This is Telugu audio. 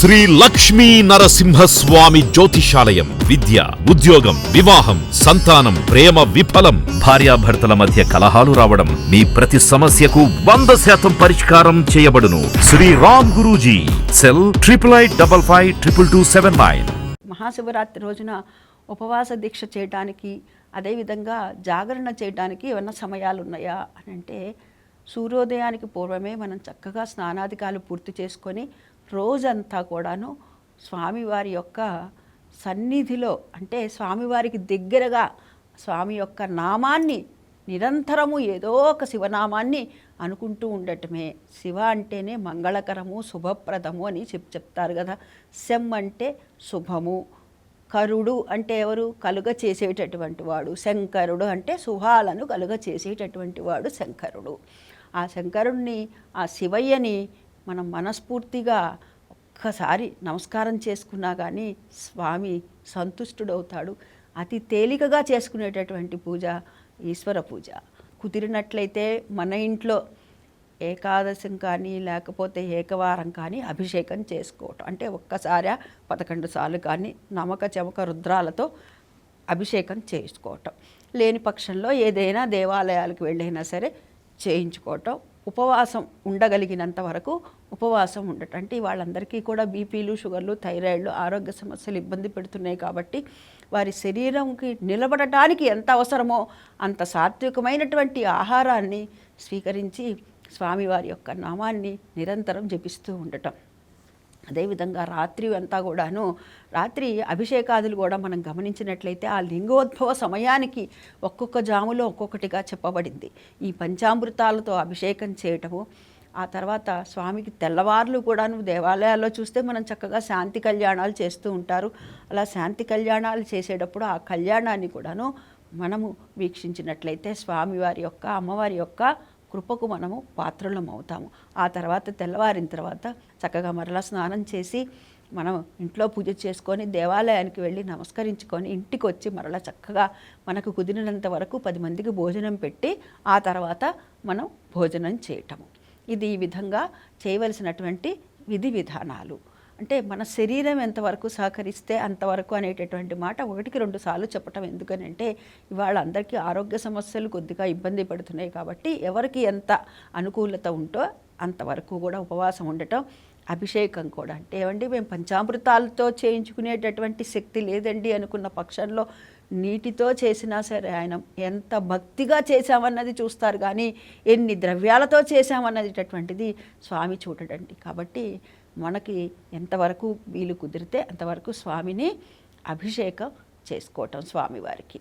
శ్రీ లక్ష్మీ నరసింహస్వామి జ్యోతిషాలయం. విద్య ఉద్యోగం వివాహం సంతానం ప్రేమ విఫలం భార్యాభర్తల మధ్య కలహాలు రావడం మీ ప్రతి సమస్యకు వంద శాతం పరిష్కారం చేయబడును. Shri Ram Guruji cell triple eight double five triple two seven nine. Mahashivratri రోజున ఉపవాస దీక్ష చేయడానికి అదేవిధంగా జాగరణ చేయడానికి ఏమన్నా సమయాలు ఉన్నాయా అని అంటే సూర్యోదయానికి పూర్వమే మనం చక్కగా స్నానాధికాలు పూర్తి చేసుకొని రోజంతా కూడాను స్వామివారి యొక్క సన్నిధిలో అంటే స్వామివారికి దగ్గరగా స్వామి యొక్క నామాన్ని నిరంతరము ఏదో ఒక శివనామాన్ని అనుకుంటూ ఉండటమే. శివ అంటేనే మంగళకరము శుభప్రదము అని చెప్ చెప్తారు కదా. శం అంటే శుభము. కరుడు అంటే ఎవరు? కలుగ చేసేటటువంటి వాడు. శంకరుడు అంటే శుభాలను కలుగ చేసేటటువంటి వాడు శంకరుడు. ఆ శంకరుణ్ణి ఆ శివయ్యని మనం మనస్ఫూర్తిగా ఒక్కసారి నమస్కారం చేసుకున్నా కానీ స్వామి సంతుష్టుడవుతాడు. అతి తేలికగా చేసుకునేటటువంటి పూజ ఈశ్వర పూజ. కుదిరినట్లయితే మన ఇంట్లో ఏకాదశం కానీ లేకపోతే ఏకవారం కానీ అభిషేకం చేసుకోవటం. అంటే ఒక్కసారి పదకొండు సార్లు కానీ నమక చెమక రుద్రాలతో అభిషేకం చేసుకోవటం. లేని పక్షంలో ఏదైనా దేవాలయాలకు వెళ్ళైనా సరే చేయించుకోవటం. ఉపవాసం ఉండగలిగినంత వరకు ఉపవాసం ఉండటం. అంటే వాళ్ళందరికీ కూడా బీపీలు షుగర్లు థైరాయిడ్లు ఆరోగ్య సమస్యలు ఇబ్బంది పెడుతున్నాయి కాబట్టి వారి శరీరంకి నిలబడటానికి ఎంత అవసరమో అంత సాత్వికమైనటువంటి ఆహారాన్ని స్వీకరించి స్వామివారి యొక్క నామాన్ని నిరంతరం జపిస్తూ ఉండటం. అదేవిధంగా రాత్రి అంతా కూడాను రాత్రి అభిషేకాదులు కూడా మనం గమనించినట్లయితే ఆ లింగోద్భవ సమయానికి ఒక్కొక్క జాములో ఒక్కొక్కటిగా చెప్పబడింది. ఈ పంచామృతాలతో అభిషేకం చేయటము ఆ తర్వాత స్వామికి తెల్లవార్లు కూడాను దేవాలయాల్లో చూస్తే మనం చక్కగా శాంతి కళ్యాణాలు చేస్తూ ఉంటారు. అలా శాంతి కళ్యాణాలు చేసేటప్పుడు ఆ కళ్యాణాన్ని కూడాను మనము వీక్షించినట్లయితే స్వామివారి యొక్క అమ్మవారి యొక్క కృపకు మనము పాత్రలం అవుతాము. ఆ తర్వాత తెల్లవారిన తర్వాత చక్కగా మరలా స్నానం చేసి మనం ఇంట్లో పూజ చేసుకొని దేవాలయానికి వెళ్ళి నమస్కరించుకొని ఇంటికి వచ్చి మరలా చక్కగా మనకు కుదిరినంత వరకు పది మందికి భోజనం పెట్టి ఆ తర్వాత మనం భోజనం చేయటము. ఇది ఈ విధంగా చేయవలసినటువంటి విధి విధానాలు. అంటే మన శరీరం ఎంతవరకు సహకరిస్తే అంతవరకు అనేటటువంటి మాట ఒకటికి రెండు సార్లు చెప్పటం. ఎందుకనంటే ఇవాళ అందరికీ ఆరోగ్య సమస్యలు కొద్దిగా ఇబ్బంది పడుతున్నాయి కాబట్టి ఎవరికి ఎంత అనుకూలత ఉంటో అంతవరకు కూడా ఉపవాసం ఉండటం అభిషేకం కూడా. అంటే ఏమండి మేము పంచామృతాలతో చేయించుకునేటటువంటి శక్తి లేదండి అనుకున్న పక్షంలో నీటితో చేసినా సరే ఆయన ఎంత భక్తిగా చేశామన్నది చూస్తారు కానీ ఎన్ని ద్రవ్యాలతో చేశామన్నదిటటువంటిది స్వామి చూడడండి. కాబట్టి మనకి ఎంతవరకు వీలు కుదిరితే అంతవరకు స్వామిని అభిషేకం చేసుకోవటం స్వామివారికి.